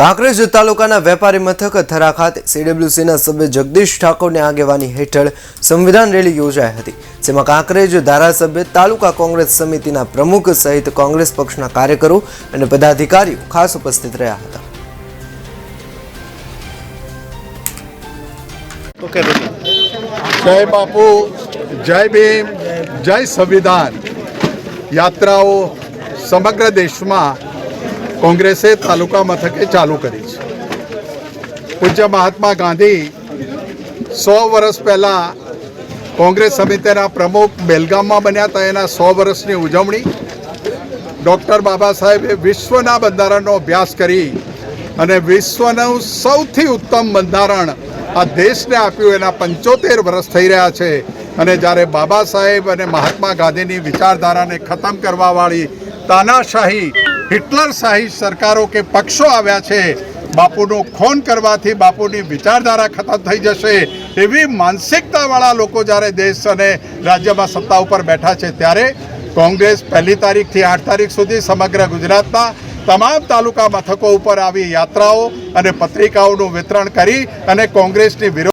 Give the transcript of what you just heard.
કાંકરેજ તાલુકાના વેપારી મથક થરા ખાતે સીડબ્લ્યુસીના સભ્ય જગદીશ ઠાકોરની આગેવાની હેઠળ સંવિધાન રેલી યોજાઈ હતી, જેમાં કાંકરેજ ધારાસભ્ય, તાલુકા કોંગ્રેસ સમિતિના પ્રમુખ સહિત કોંગ્રેસ પક્ષના કાર્યકરો અને પદાધિકારીઓ ખાસ ઉપસ્થિત રહ્યા હતા. જય બાપુ, જય ભીમ, જય સંવિધાન. યાત્રાઓ સમગ્ર દેશમાં કોંગ્રેસે તાલુકા મથકે ચાલુ કરી છે. પૂજ્ય મહાત્મા ગાંધી સો વર્ષ પહેલાં કોંગ્રેસ સમિતિના પ્રમુખ બેલગામમાં બન્યા હતા. એના સો વર્ષની ઉજવણી ડૉક્ટર બાબા સાહેબે વિશ્વના બંધારણનો અભ્યાસ કરી અને વિશ્વનું સૌથી ઉત્તમ બંધારણ આ દેશને આપ્યું. એના પંચોતેર વર્ષ થઈ રહ્યા છે અને જ્યારે બાબા સાહેબ અને મહાત્મા ગાંધીની વિચારધારાને ખતમ કરવાવાળી તાનાશાહી હિટલરશાહી સરકારો કે પક્ષો આવ્યા છે, બાપુનું ખોન કરવાથી બાપુની વિચારધારા ખતમ થઈ જશે એવી માનસિકતાવાળા લોકો જ્યારે દેશ અને રાજ્યમાં સત્તા ઉપર બેઠા છે ત્યારે કોંગ્રેસ પહેલી તારીખથી આઠ તારીખ સુધી સમગ્ર ગુજરાતના તમામ તાલુકા મથકો ઉપર આવી યાત્રાઓ અને પત્રિકાઓનું વિતરણ કરી અને કોંગ્રેસની વિરોધ